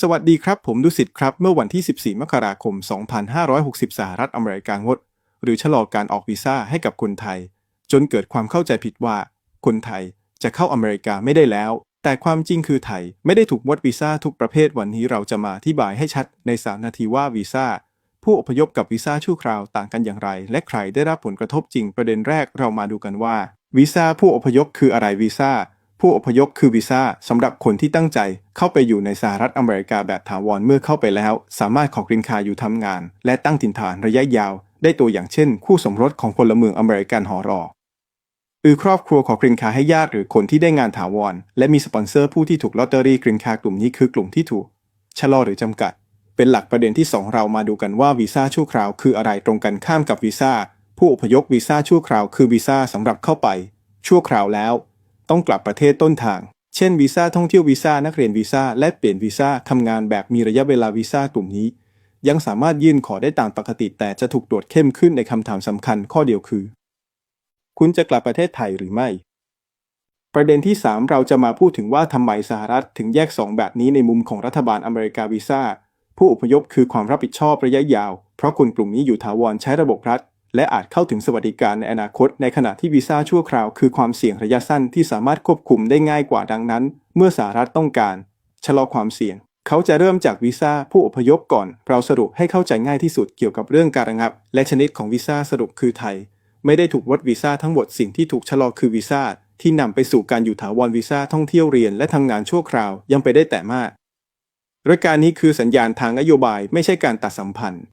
สวัสดีครับ ผมดุสิตครับ เมื่อวันที่ 14 มกราคม 2560 สหรัฐอเมริกางด หรือชะลอการออกวีซ่าให้กับคนไทย จนเกิดความเข้าใจผิดว่า คนไทยจะเข้าอเมริกาไม่ได้แล้ว แต่ความจริงคือไทยไม่ได้ถูกงดวีซ่าทุกประเภทวันนี้เราจะมาอธิบายให้ชัดใน 3 นาทีว่าวีซ่าผู้อพยพกับวีซ่าชั่วคราวต่างกันอย่างไร และใครได้รับผลกระทบจริงประเด็นแรกเรามาดูกันว่าวีซ่าผู้อพยพคืออะไรวีซ่า ผู้อพยพคือวีซ่าสำหรับคนที่ตั้งใจเข้าไปอยู่ในสหรัฐอเมริกาแบบถาวรเมื่อเข้าไปแล้ว สามารถขอกรินคาอยู่ทำงาน และตั้งถิ่นฐานระยะยาว ได้ตัวอย่างเช่น คู่สมรสของพลเมืองอเมริกันหอรออือครอบครัวขอกรินคาให้ญาติหรือคนที่ได้งานถาวร และมีสปอนเซอร์ผู้ที่ถูกลอตเตอรี่กรินคากลุ่มนี้คือกลุ่มที่ถูกชะลอหรือจำกัด เป็นหลักประเด็นที่ 2 เรามาดูกันว่าวีซ่าชั่วคราวคืออะไรตรงกันข้ามกับวีซ่าผู้อพยพวีซ่าชั่วคราวคือวีซ่าสำหรับเข้าไป ชั่วคราวแล้ว ต้องกลับประเทศต้นทาง เช่นวีซ่าท่องเที่ยววีซ่านักเรียนวีซ่าและเปลี่ยนวีซ่าทำงานแบบมีระยะเวลาวีซ่ากลุ่มนี้ ยังสามารถยื่นขอได้ตามปกติ แต่จะถูกตรวจเข้มขึ้นในคำถามสำคัญข้อเดียวคือ คุณจะกลับประเทศไทยหรือไม่ ประเด็นที่ 3 เราจะมาพูดถึงว่าทำไมสหรัฐถึงแยก 2 แบบนี้ในมุมของรัฐบาลอเมริกาวีซ่าผู้อพยพคือความรับผิดชอบระยะยาว เพราะคนกลุ่มนี้อยู่ถาวรใช้ระบบรัฐ และอาจเข้าถึงสวัสดิการในอนาคต ในขณะที่วีซ่าชั่วคราวคือความเสี่ยงระยะสั้นที่สามารถควบคุมได้ง่ายกว่าดังนั้น เมื่อสหรัฐต้องการ ชะลอความเสี่ยง เขาจะเริ่มจากวีซ่าผู้อพยพก่อน เราสรุปให้เข้าใจง่ายที่สุดเกี่ยวกับเรื่องการระงับ และชนิดของวีซ่าสรุปคือไทย ไม่ได้ถูกวัดวีซ่าทั้งหมดสิ่งที่ถูกชะลอคือวีซ่าที่นำไปสู่การอยู่ถาวรวีซ่าท่องเที่ยวเรียนและทำงานชั่วคราวยังไปได้แต่มากรายการนี้คือสัญญาณทางนโยบายไม่ใช่การตัดสัมพันธ์